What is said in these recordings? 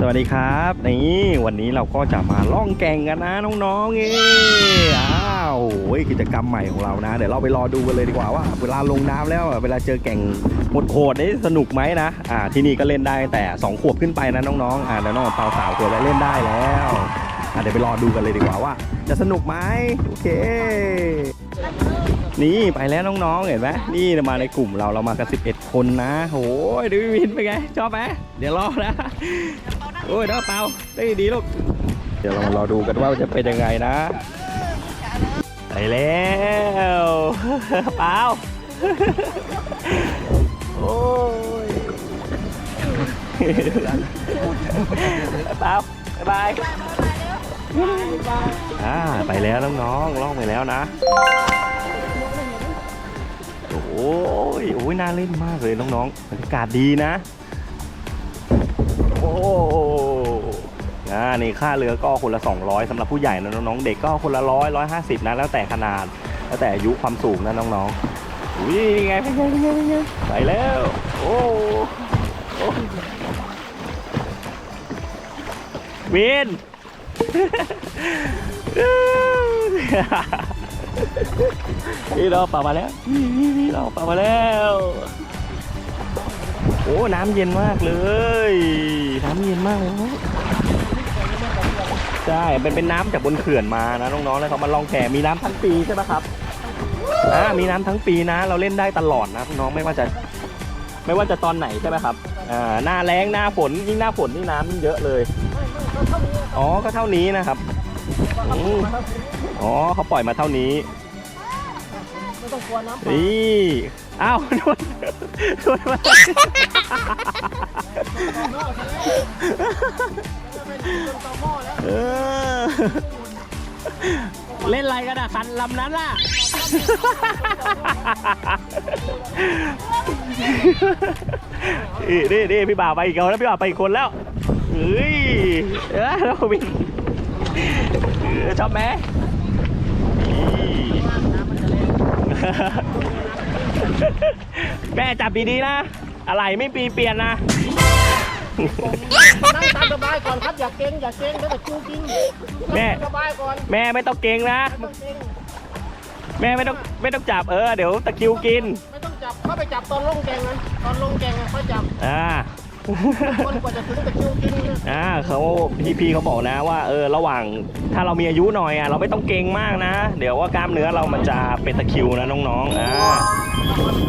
สวัสดีครับนี่วันนี้เราก็จะมาล่องแก่งกันนะน้องๆเอ้อ้าวโอ้ยกิจกรรมใหม่ของเรานะ เดี๋ยวเราไปรอดูกันเลยดีกว่าว่า เวลาลงน้ำแล้วเวลาเจอแก่งโหดๆนี่สนุกไหมนะอ่าที่นี่ก็เล่นได้แต่สองขวบขึ้นไปนะน้องๆอ่าแล้วน้องเปาสาวขวบแล้วเล่นได้แล้วอะเดี๋ยวไปรอดูกันเลยดีกว่าว่า จะสนุกไหมโอเค นี่ไปแล้วน้องๆเห็นไหมนี่มาในกลุ่มเราเรามากัน11 คนนะโอ้ยดูวินเป็นไงชอบไหมเดี๋ยวรอนะ โอ้ยเด้อเปล่าได้ดีลูก เดี๋ยวเรามารอดูกันว่าจะเป็นยังไงนะ ไปแล้วเปล่าโอ้ยเปล่าบายบายอ่าไปแล้วน้องๆล่องไปแล้วนะ โอ้ยโอ้ยน่าเล่นมากเลยน้องๆบรรยากาศดีนะ โอ้ อ่านี่ค่าเรือก็คนละ 200สำหรับผู้ใหญ่นะน้องๆเด็กก็คนละร้อยร้อยห้าสิบนะแล้วแต่ขนาด แล้วแต่อายุความสูงนะน้องๆอุ้ยไงเป็นไงเป็นไงเป็นไงไปแล้วโอ้วินพี่เราป่ามาแล้วพี่เราป่ามาแล้วโอ้น้ำเย็นมากเลย น้ำเย็นมากเลย ใช่เป็นเป็นน้ำจากบนเขื่อนมานะน้องๆแล้วเขามาลองแข่มีน้ำทั้งปีใช่ไหมครับอ่ามีน้ำทั้งปีนะ เราเล่นได้ตลอดนะน้องๆไม่ว่าจะ ไม่ว่าจะตอนไหนใช่ไหมครับอ่าหน้าแล้งหน้าฝนยิ่งหน้าฝนนี่น้ำยิ่งเยอะเลยอ๋อก็เท่านี้นะครับอืมอ๋อเขาปล่อยมาเท่านี้ไม่ต้องกลัวน้ำป่านี่อ้าวโดนโดนมา เออ เล่นอะไรกันอะคันลำนั้นล่ะ นี่นี่นี่พี่บ่าวไปอีกแล้วพี่บ่าวไปอีกคนแล้วเฮ้ยเออแล้ววินเออชอบไหมแม่จับดีๆนะ อะไรไม่ปีเปลี่ยนนะ นั่งตามสบายก่อนครับอย่าเก่งอย่าเก่งแล้วแต่คิวจริงแม่สบายก่อนแม่ไม่ต้องเก่งนะ ไม่ต้องเก่งแม่ไม่ต้องไม่ต้องจับเออเดี๋ยวตะคริวกิน ไม่ต้องจับเข้าไปจับตอนลงแกงนะตอนลงแกงเขาจับอ่า คนกว่าจะถึงตะคริวจริงนะอ่าเขาพี่พี่เขาบอกนะว่าเออระหว่างถ้าเรามีอายุหน่อยอะเราไม่ต้องเก่งมากนะ เดี๋ยวว่ากล้ามเนื้อเรามันจะเป็นตะคริวนะน้องๆอ่า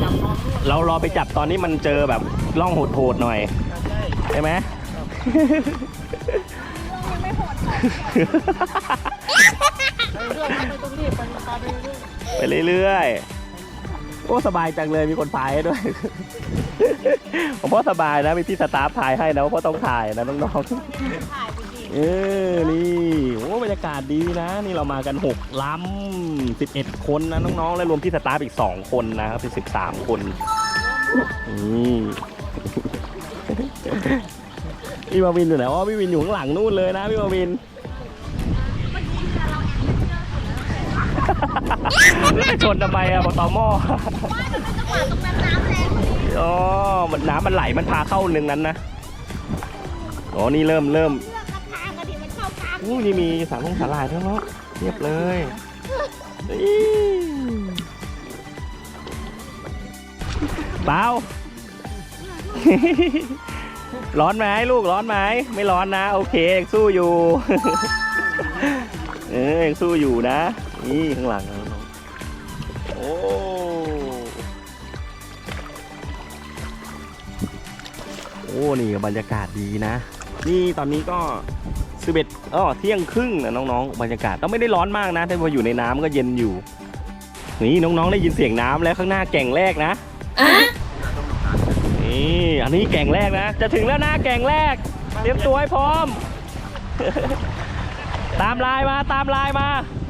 จับตอนนี้เรารอไปจับตอนนี้มันเจอแบบร่องโหดๆหน่อย ใช่ใช่ไหมไปเรื่องนะไม่ต้องรีบไปตามไปเรื่อยไปเรื่อยๆ โอ้สบายจังเลยมีคนพายให้ด้วย ผมพ่อสบายนะมีพี่สตาฟถ่ายให้นะเพราะต้องถ่ายนะน้องๆ เออ นี่โอ้บรรยากาศดีนะ นี่เรามากัน 6ลำ11 คนนะน้องๆ และรวมพี่สตาฟอีก 2 คนนะครับเป็น 13 คนนี่ พี่มาวินอยู่ไหนอ๋อพี่วินอยู่ข้างหลังนู่นเลยนะพี่มาวินแล้วไปชนทำไมอะบอตอหม้ออ๋อมันน้ำมันไหลมันพาเข้าหนึ่งนั้นนะอ๋อนี่เริ่มเริ่มอู้นี่มีสามพงสาลายด้วยเนเรียบเลยเปล่า ร้อนไหมลูกร้อนไหมไม่ร้อนนะ โอเคยังสู้อยู่ เออยังสู้อยู่นะ นี่ข้างหลังนะน้องโอ้โอ้นี่บรรยากาศดีนะ นี่ตอนนี้ก็สิบเอ็ดอ๋อเที่ยงครึ่งนะน้องๆบรรยากาศต้องไม่ได้ร้อนมากนะแต่พออยู่ในน้ำก็เย็นอยู่ นี่น้องๆได้ยินเสียงน้ำแล้วข้างหน้าแก่งแรกนะนี่ อันนี้แก่งแรกนะ จะถึงแล้วนะแก่งแรก เตรียมตัวให้พร้อม ตามลายมาตามลายมา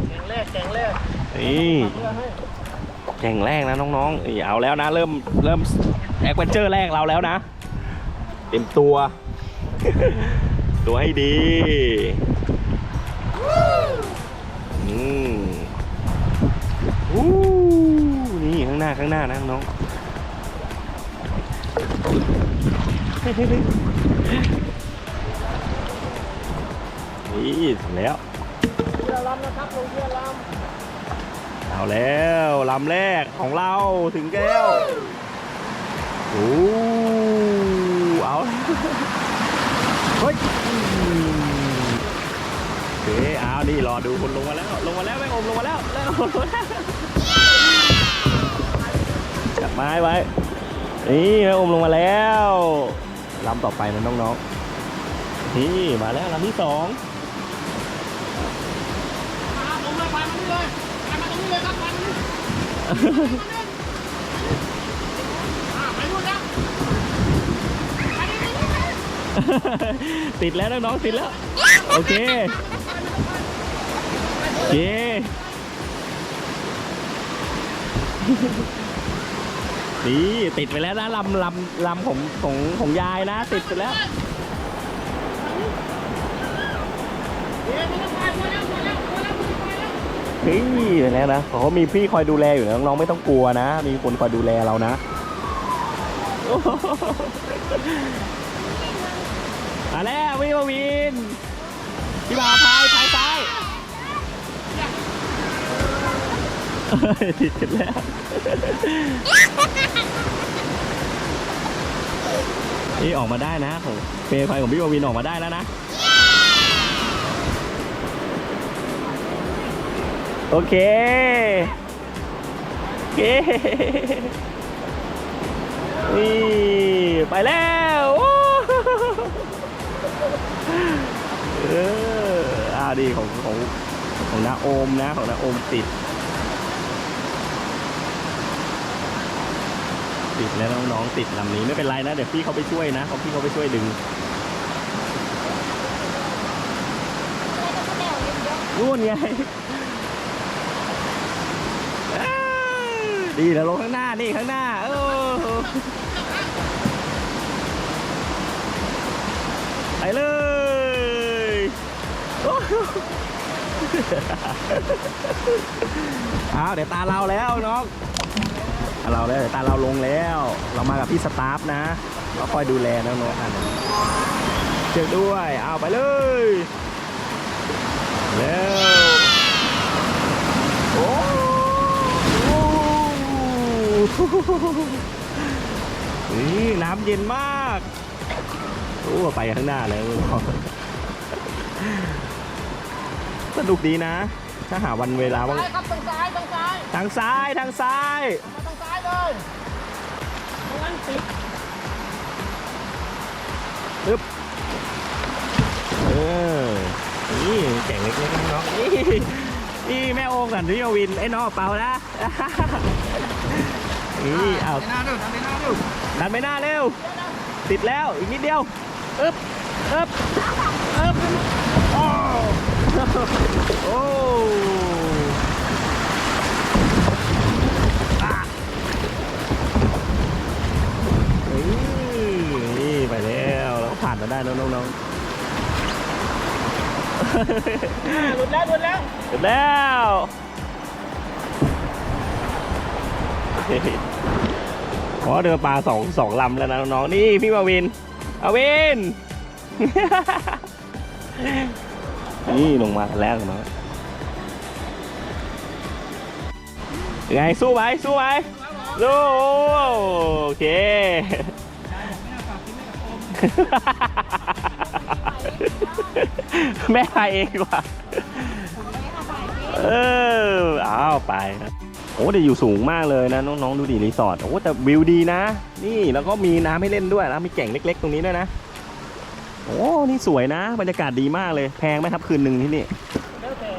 แกงแรกแกงแรกนี่เพื่อให้แข่งแรกนะน้องๆนี่เอาแล้วนะ เริ่มเริ่มแอคเวนเจอร์แรกเราแล้วนะ เต็มตัว ตัวให้ดีอืมอู้นี่ข้างหน้าข้างหน้านะน้อง นี่ถึงแล้วเรือลนะครับลงเรือลเอาแล้วลำแรกของเราถึงแล้วโอ้เอาเฮ้ยโอเคเอานี่รอดูคนลงมาแล้ว ลงมาแล้วแม่งอมลงมาแล้วแล้วลงมาแล้วจับไม้ไว้ นี่แม่อมลงมาแล้ว ลำต่อไปนะน้องๆ นี่มาแล้วลำที่สองผมเลยไปมานี่เลยไปมาตรงนี้เลยครับไปมานี่อ่าไปนู่นแล้วไปนี่นี่นี่ติดแล้วน้องๆติดแล้ว โอเคโอเค นี่ติดไปแล้วนะลำลำลำของของของยายนะ ติดไปแล้วเดี๋ยวไม่ไปแล้วนะเขามีพี่คอยดูแลอยู่นะน้องๆไม่ต้องกลัวนะ มีคนคอยดูแลเรานะมาแล้ววิววินพี่บาพายพายซ้าย ติดกันแล้ว นี่ออกมาได้นะของเปย์ไฟของพี่บวินออกมาได้แล้วนะ โอเคโอเคนี่ ไปแล้วอ้เอออาดีของของของนาโอมนะ ของนาโอมติด ติดแล้วน้องๆติดลำนี้ไม่เป็นไรนะ เดี๋ยวพี่เขาไปช่วยนะเขาพี่เขาไปช่วยดึงนู่นไงดีแล้วลงข้างหน้านี่ข้างหน้าโอ้ไปเลยโอ้โหอ้าวเดี๋ยวตาเราแล้วน้อง เราแล้วแต่ตาเราลงแล้ว เรามากับพี่สตาฟนะเราคอยดูแลน้องๆอันเชือกด้วยเอาไปเลยแล้วโอ้โหนี่น้ำเย็นมากโอ้ไปข้างหน้าเลยสนุกดีนะ ถ้าหาวันเวลาว่างซ้ายครับตรงซ้ายตรงซ้าย ทางซ้าย ทางซ้ายมาตรงซ้าย เลยตรงนั้นติดปึ๊บเออนี่แก่งเล็กๆน้องๆนี่นี่แม่โอมกับพี่วินไอ้น้องเปล่านะนี่เอาหน้าดูทำหน้าดูดันไปหน้าเร็ว ติดแล้วอีกนิดเดียวอึ๊บอึ๊บอึ๊บโอ้โอ้ นมาได้แล้วน้องๆหลุดแล้วหลุดแล้วเสร็จแล้วขอเดือปลาสองสองลำแล้วนะน้องๆนี่พี่มาวินอาวิน นี่ลงมาแล้วน้องยังไงสู้ไหมสู้ไหมสู้โอเค แม่พายเองดีกว่าเออเอาไปครับโอ้แต่อยู่สูงมากเลยนะน้องๆดูดิรีสอร์ทโอ้แต่วิวดีนะ นี่แล้วก็มีน้ำให้เล่นด้วยแล้วมีแก่งเล็ก ๆ ตรงนี้ด้วยนะโอ้นี่สวยนะบรรยากาศดีมากเลย แพงไหมครับคืนหนึ่งที่นี่แล้วแต่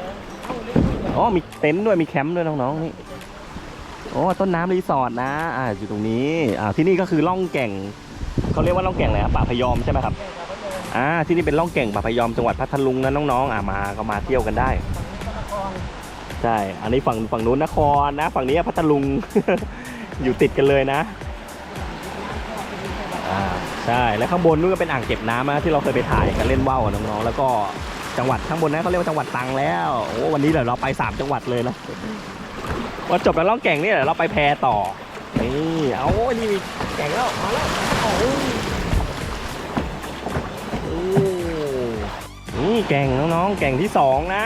เอาเล็กอ๋อมีเต็นท์ด้วยมีแคมป์ด้วยน้องๆนี่โอ้ต้นน้ำรีสอร์ทนะอ่าอยู่ตรงนี้อ่าที่นี่ก็คือล่องแก่ง เขาเรียกว่าล่องแก่งอะไรอะป่าพยอมใช่ไหมครับอ่าที่นี่เป็นล่องแก่งป่าพยอมจังหวัดพัทลุงนะน้องๆอ่ามาก็มาเที่ยวกันได้ใช่อันนี้ฝั่งฝั่งนู้นนครนะ ฝั่งนี้พัทลุง อยู่ติดกันเลยนะอ่าใช่แล้วข้างบนนู้นก็เป็นอ่างเก็บน้ำนะที่เราเคยไปถ่ายกันเล่นว่าวกับน้องๆแล้วก็จังหวัดข้างบนนั้นเขาเรียกว่าจังหวัดตรังแล้วโอ้วันนี้เดี๋ยวเราไปสามจังหวัดเลยนะวันจบแล้วล่องแก่งนี่เดี๋ยวเราไปแพต่อ นี่เอานี่มีแก่งแล้วมาแล้วโอ้ยโอ้นี่แก่งน้องๆแก่งที่สองนะ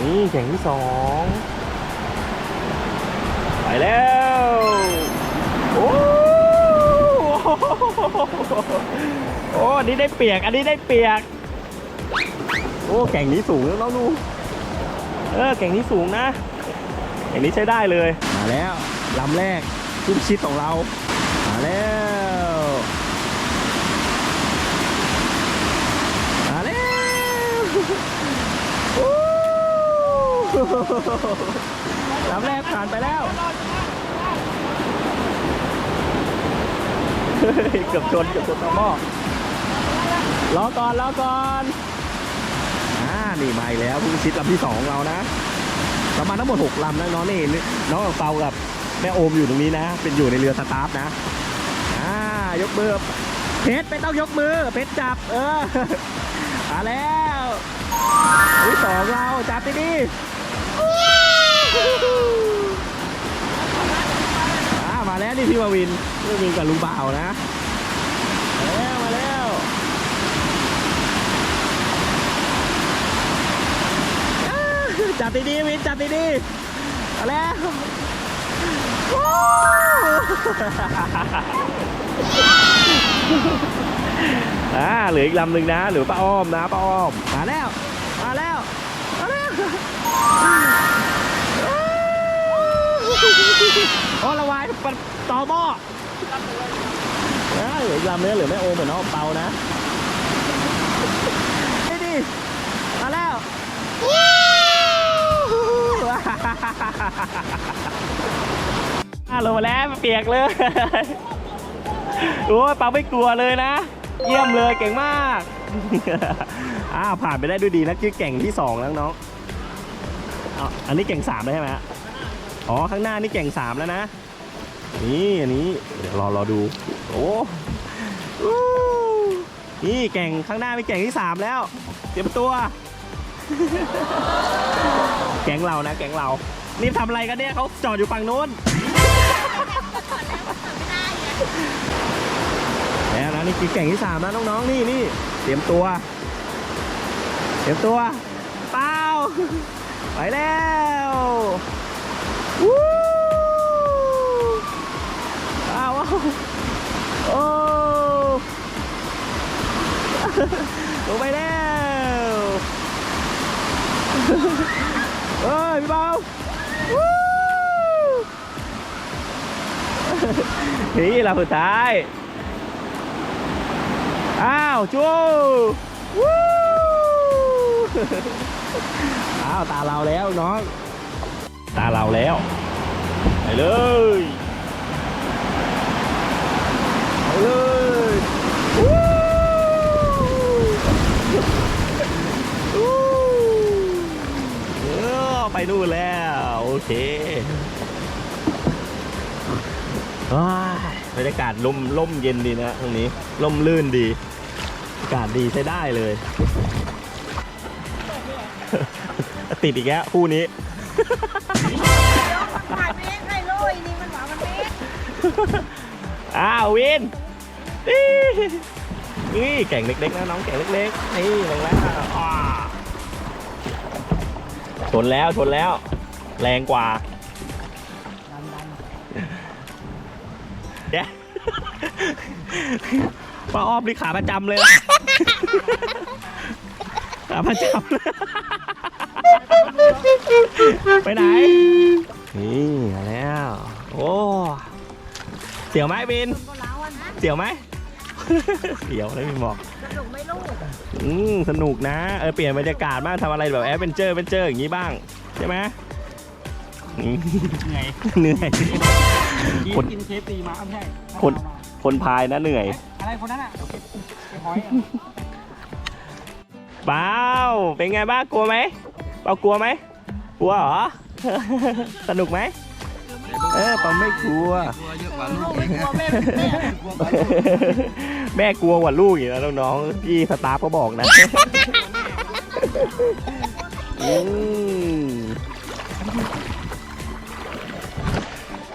นี่แก่งที่สองไปแล้วโอ้โอ้อันนี้ได้เปียก อันนี้ได้เปียก โอ้แก่งนี้สูงแล้วน้องดูเออแก่งนี้สูงนะแก่งนี้ใช้ได้เลย มาแล้วลำแรก คุ้มชิดของเรา มาแล้ว มาแล้วโอ้ลำแรกผ่านไปแล้วเฮ้ยเกือบชนเกือบชนต่อหม้อรอก่อนรอก่อนอ่านี่มาอีกแล้วผู้ชิดลำที่สองของเรานะประมาณทั้งหมดหกลำนะน้องนี่น้องเปากับ แม่โอมอยู่ตรงนี้นะ เป็นอยู่ในเรือสตาร์ฟนะ อ่ายกมือเพชรไม่ต้องยกมือเพชรจับ เออมาแล้วที่สองเราจับไปดิอ่ามาแล้วนี่พี่มาวินพี่มาวินกับลุงบ่าวนะมาแล้วมาแล้วอ้าจับดีๆวินจับดีๆมาแล้ววู้ อ่าเหลืออีกลำหนึ่งนะเหลือป้าอ้อมนะป้าอ้อมมาแล้วมาแล้วมาแล้วโอ้ระวายปะต่อหม้ออ่าเหลืออีกลำนื้อเหลือแม่โอมเหมือนน้องเปานะนี่ดิมาแล้ว อ่าลงมาแล้วเปียกเลย โอ้ยเปาไม่กลัวเลยนะ เยี่ยมเลยเก่งมากอ่าผ่านไปได้ด้วยดีนะคือเก่งที่สองแล้วน้องอันนี้เก่งสามแล้วใช่ไหมฮะอ๋อข้างหน้านี่เก่งสามแล้วนะ นี่อันนี้เดี๋ยวรอรอดู โอ้นี่แก่งข้างหน้าเป็นแก่งที่สามแล้ว เตรียมตัว แก่งเรานะ แก่งเรา นี่ทำอะไรกันเนี่ยเขาจอดอยู่ฝั่งนู้น แล้วนะนี่คือแก่งที่สามนะน้องๆนี่นี่เตรียมตัว เตรียมตัวเป้าไปแล้ววู้อ้าวว้าวโอ้ลงไปแล้วเฮ้ยพี่เบา นี่เราสุดท้าย อ้าวจูวู้อ้าว ตาเราแล้วน้อง ตาเราแล้ว ไปเลยไปเลยวู้วไปนู่นแล้ว โอเค บรรยากาศลมล่มเย็นดีนะตรงนี้ล่มลื่นดี อากาศดีใช้ได้เลย ติดอีกแล้วคู่นี้ถ่ายเมฆให้โลยนี่มันหวามันเมฆอ้าววินนี่แก่งเล็กๆนะน้องแก่งเล็กๆนี่ลงแล้วชนแล้วชนแล้ว แรงกว่า ป้าอ้อมนี่ขาประจำเลยนะ ขาประจำเลย ไปไหน นี่มาแล้ว โอ้ เสียวไหมบิน ก็เล้าอะนะเสียวไหม เสียวเลยพี่หมอกสนุกไหม่ลูกอืมสนุกนะ เออเปลี่ยนบรรยากาศบ้างทำอะไรแบบแอดเวนเจอร์เวนเจอร์อย่างนี้บ้าง ใช่ไหมอืมเหนื่อย เหนื่อย กิคนนกินเคฟซีมาไม่ใช่คน คนพายนะเหนื่อยอะไรคนนั้นอะไอ้หอยอะเปล่าเป็นไงบ้างกลัวไหมเปล่ากลัวไหมกลัวเหรอ สนุกไหมเออเปล่าไม่กลัวลูกไม่กลัวแม่แม่แม่กลัวกว่าลูกอีกนะน้องๆพี่สตาฟก็บอกนะอืม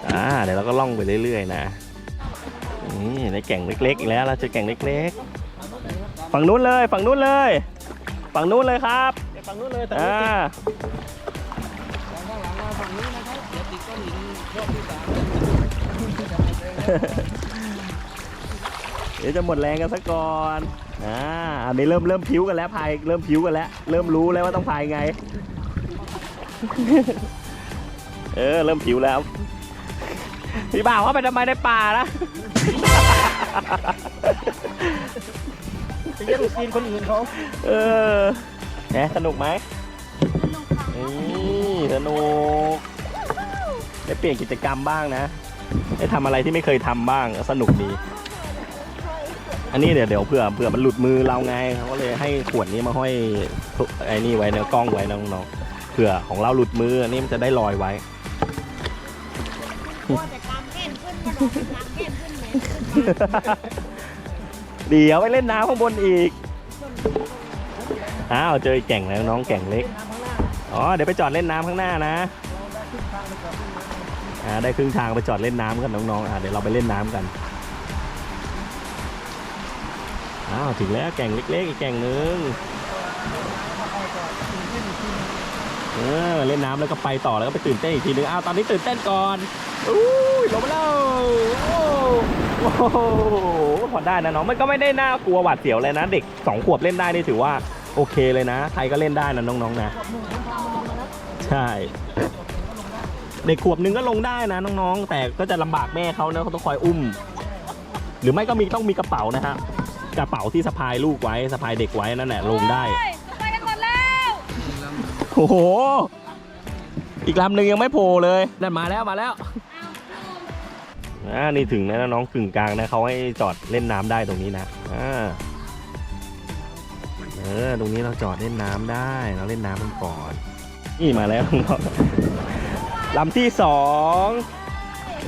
อ่าเดี๋ยวเราก็ล่องไปเรื่อยๆนะ นี่ในแก่งเล็กๆอีกแล้ว เราเจอแก่งเล็กๆ ฝั่งนู้นเลย ฝั่งนู้นเลย ฝั่งนู้นเลยครับเดี๋ยวฝั่งนู้นเลยแต่อ่าข้างหลังมาฝั่งนี้นะครับเดี๋ยวติดก้อนหินรอบที่สามเดี๋ยวจะหมดแรงกันซะก่อนอ่าอันนี้เริ่มเริ่มพิ้วกันแล้วพายเริ่มพิ้วกันแล้ว เริ่มรู้แล้วว่าต้องพายไง เออเริ่มผิวแล้วพี่บ่าวเขาไปทำไมในป่านะ ไปเยี่ยมซีนคนอื่นเขาเออแหมสนุกไหมนี่สนุกได้เปลี่ยนกิจกรรมบ้างนะ ได้ทำอะไรที่ไม่เคยทำบ้างสนุกดี อันนี้เดี๋ยวเดี๋ยวเผื่อเผื่อมันหลุดมือเราไงเขาก็เลยให้ขวดนี้มาห้อยไอ้นี่ไว้เนื้อกล้องไว้น้องๆเผื่อของเราหลุดมืออันนี้มันจะได้ลอยไว้ กลัวแต่กามแก้มขึ้นกระโดด เดี๋ยวไปเล่นน้ำข้างบนอีก อ้าวเจอแก่งแล้วน้องแก่งเล็ก อ๋อเดี๋ยวไปจอดเล่นน้ำข้างหน้านะอ่าได้ครึ่งทางไปจอดเล่นน้ำกันน้องๆอ่าเดี๋ยวเราไปเล่นน้ำกัน อ้าวถึงแล้วแก่งเล็กๆอีกแก่งหนึ่งเออเล่นน้ำแล้วก็ไปต่อแล้วก็ไปตื่นเต้นอีกทีนึงอ้าวตอนนี้ตื่นเต้นก่อนอุ้ยลงมาแล้ว โอ้โอ้โหพอได้นะน้องมันก็ไม่ได้น่ากลัวหวาดเสียวเลยนะ เด็กสองขวบเล่นได้นี่ถือว่าโอเคเลยนะ ใครก็เล่นได้นะน้องๆนะ ใช่ เด็กขวบหนึงก็ลงได้นะน้องๆ แต่ก็จะลำบากแม่เขานะเขาต้องคอยอุ้ม หรือไม่ก็มีต้องมีกระเป๋านะฮะกระเป๋าที่สะพายลูกไว้สะพายเด็กไว้นั่นแหละลงได้เฮ้ยไปกันหมดแล้วโอ้โห อีกลำหนึ่งยังไม่โผล่เลยนั่นมาแล้วมาแล้ว อ่านี่ถึงนะน้องกึ่งกลางนะเขาให้จอดเล่นน้ำได้ตรงนี้นะอ่าเออตรงนี้เราจอดเล่นน้ำได้เราเล่นน้ำกันก่อนนี่มาแล้วน้องลำที่สอง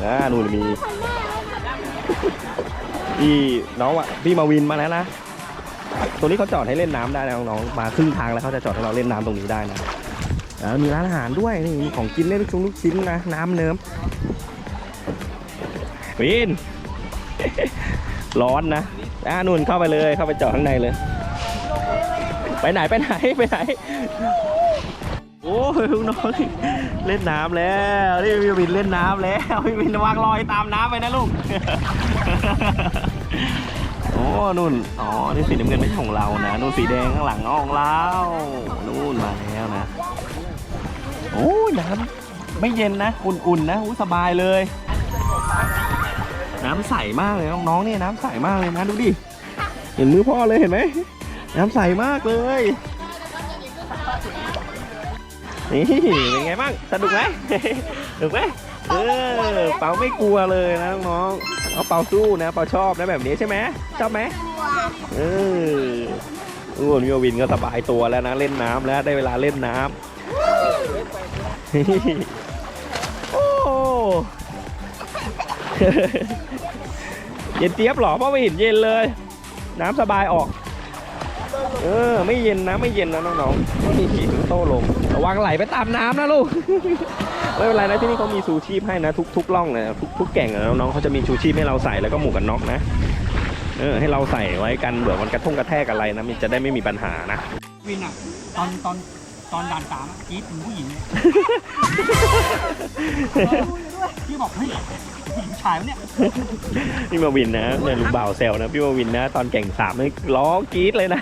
อ่านู่นมีพี่น้องอะพี่มาวินมาแล้วนะตรงนี้เขาจอดให้เล่นน้ำได้นะน้องมาครึ่งทางแล้วเขาจะจอดให้เราเล่นน้ำตรงนี้ได้นะแล้วมีร้านอาหารด้วยนี่มีของกินได้ลูกชิ้นลูกชิ้นนะ น้ำเนิ้ม วิน ร้อนนะอ่านุ่นเข้าไปเลยเข้าไปจอดข้างในเลย ไปไหนไปไหนไปไหน โอ้ยลูกน้องเล่นน้ำแล้วนี่พี่วินเล่นน้ำแล้วพี่วินวางลอยตามน้ำไปนะลูกโอ้นู่นอ๋อนี่สีน้ำเงินไม่ใช่ของเรานะนู่นสีแดงข้างหลังของเรานู่นมาแล้วนะโอ้ยน้ำไม่เย็นนะ อุ่นๆนะอู้สบายเลย น้ำใสมากเลยน้องๆเนี่ยน้ำใสมากเลยนะดูดิ เห็นมือพ่อเลยเห็นไหม น้ำใสมากเลย นี่เป็นไงบ้างสนุกไหมสนุกไหมเออเปาไม่กลัวเลยนะน้องเอาเปาสู้นะเปาชอบนะแบบนี้ใช่ไหมชอบไหมเอออ้วนวิวินก็สบายตัวแล้วนะเล่นน้ำแล้วได้เวลาเล่นน้ำโอ้ เย็นเจี๊ยบเหรอเพราะไม่เห็นเย็นเลย น้ำสบายออก เออ ไม่เย็นนะไม่เย็นนะน้องๆนี่ถึงโต้ลงระวังไหลไปตามน้ำนะลูกไม่เป็นไรนะที่นี่เขามีชูชีพให้นะทุกทุกร่องนะทุกทุกแก่งนะน้องๆเขาจะมีชูชีพให้เราใส่แล้วก็หมวกกันน็อกนะเออให้เราใส่ไว้กันเผื่อมันกระทงกระแทกอะไรนะมันจะได้ไม่มีปัญหานะวินอะตอนตอนตอนด่านสามอะกรีดถึงผู้หญิงเลยพี่บอกเฮ้ย ผู้หญิงชายวะเนี่ย พี่มาวินนะเนี่ยลูกบ่าวแซวนะ พี่มาวินนะ ตอนแก่งสามนี่ร้องกรี๊ดเลยนะ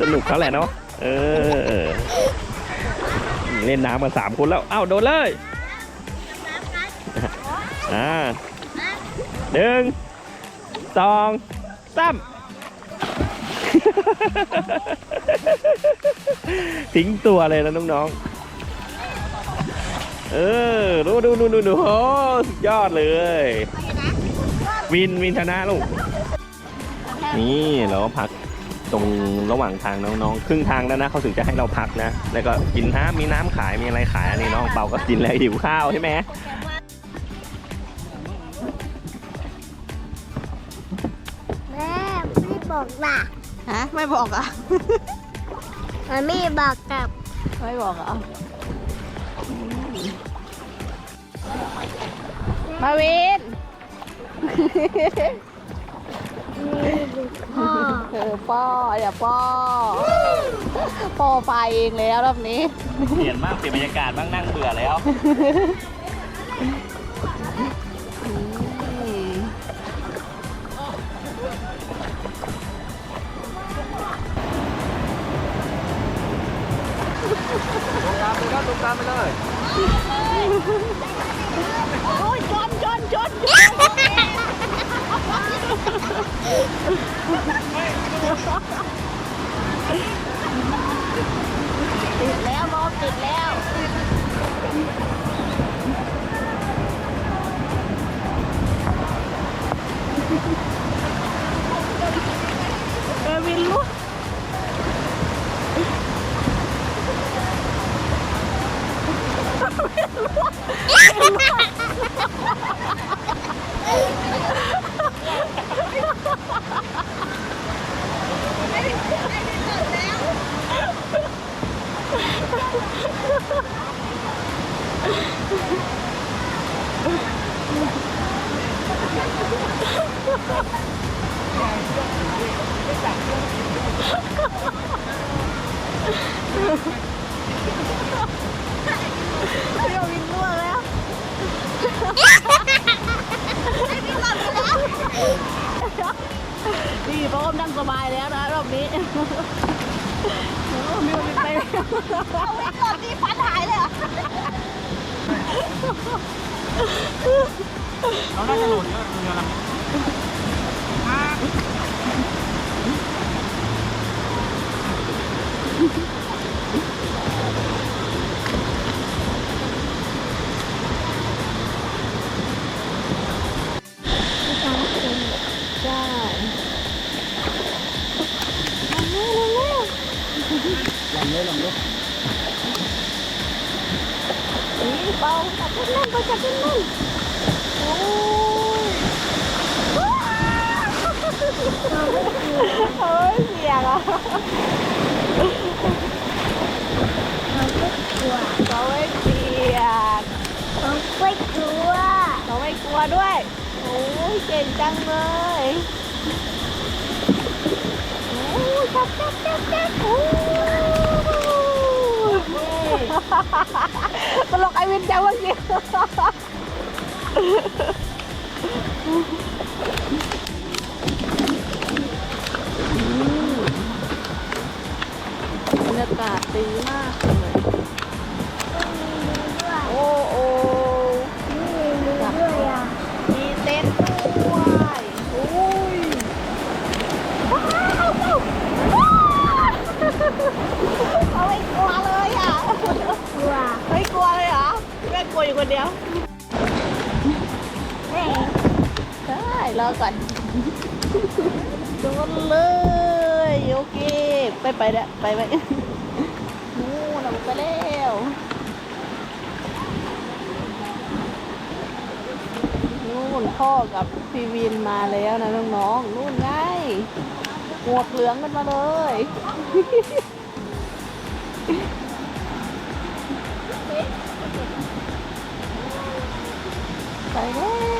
สนุกเขาแหละเนาะเออ เล่นน้ำกันสามคนแล้วอ้าวโดนเลยอ่าหนึ่งสองสามทิ้งตัวเลยนะน้องๆ เออดูดูดูดูดูโอ้สุดยอดเลย วินวินชนะลูก นี่เราก็พักตรงระหว่างทางน้องๆ ครึ่งทางแล้วนะเขาถึงจะให้เราพักนะ แล้วก็กินน้ำมีน้ำขายมีอะไรขายอันนี้น้องเปาก็กินแล้วหิวข้าวใช่ไหมแม่ไม่บอกล่ะฮะไม่บอกอะ มันไม่บอกกับไม่บอกอะ มาวินพ่อเออป้ออย่าป้อป้อไฟเองแล้วรอบนี้ เปลี่ยนมากเปลี่ยนบรรยากาศบ้างนั่งเบื่อแล้ว เดี๋ยววินล่วงแล้ว นี่ป้าอ้อมนั่งสบายแล้วนะรอบนี้โอ้มิววินไปแล้วเอาไว้ก่อนที่ฟันหายเลยเหรอเราน่าจะโหลดเยอะเรือลำนี้ ไปแล้วไปไปนู่นเราไปแล้วนู่นพ่อกับพี่วินมาแล้วนะน้องๆนู่นไงหมวกเหลืองกันมาเลยไปแล้ว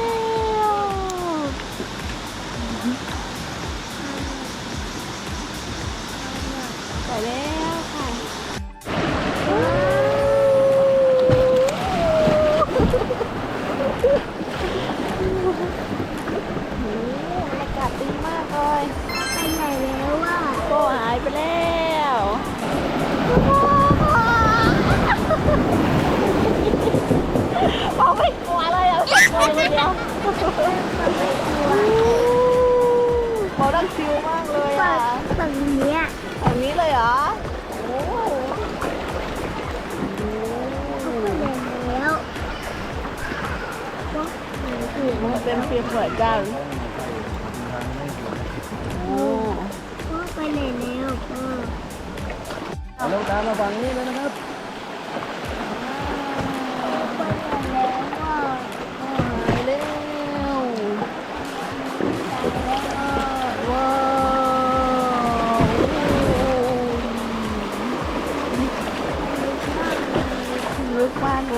เลยเดียวเขาดังชิวมากเลยฝั่อะงฝั่งเนี้ยแบบนี้เลยเหรอโอ้โหไปไหนแล้วมันเป็นเพียงเหมือนกันโอ้พ่อไปไหนแล้วพ่อเราตามมาฝั่งนี้เลยนะครับ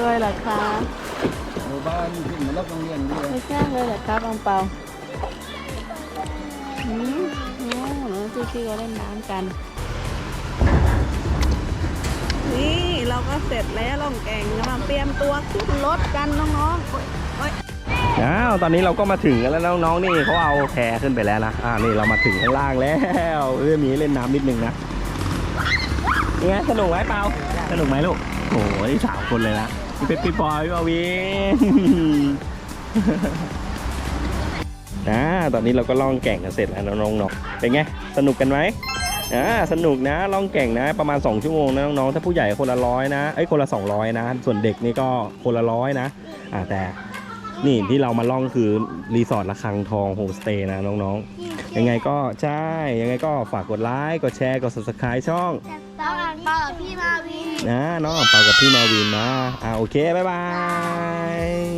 เลยเหรอคะหมู่บ้านขึ้นมารับโรงเรียนด้วยไม่ใช่เลยเหรอครับอังเปาอืมโอ้เดี๋ยวพี่ๆก็เล่นน้ำกัน นี่เราก็เสร็จแล้วล่องแก่งกำลังเตรียมตัวขึ้นรถกันน้องๆโอ๊ยโอ๊ยอ้าวตอนนี้เราก็มาถึงกันแล้วน้องๆนี่เขาเอาแพขึ้นไปแล้วนะอ่านี่เรามาถึงข้างล่างแล้วเรื่องนี้เล่นน้ำนิดนึงนะยังไงสนุกไหมเปาสนุกไหมลูกโอ้ยสามคนเลยนะ พี่เป็ดพี่ปอยพี่ปาวินนะตอนนี้เราก็ล่องแก่งกันเสร็จแล้วน้องๆเป็นไง สนุกกันไหมอ่าสนุกนะล่องแก่งนะประมาณ 2 ชั่วโมงนะน้องๆถ้าผู้ใหญ่คนละร้อยนะเอ้ยคนละ 200 นะ ส่วนเด็กนี่ก็คนละร้อยนะอ่าแต่ นี่ที่เรามาล่องคือรีสอร์ทระฆังทองโฮมสเตย์นะน้องๆ ยังไงก็ใช่ ยังไงก็ฝากกดไลค์กดแชร์กด subscribe ช่องต้องอ่านเปล่าพี่มาวีนะน้องอ่างเปากับพี่มาวินนะอ่าโอเค บ๊ายบาย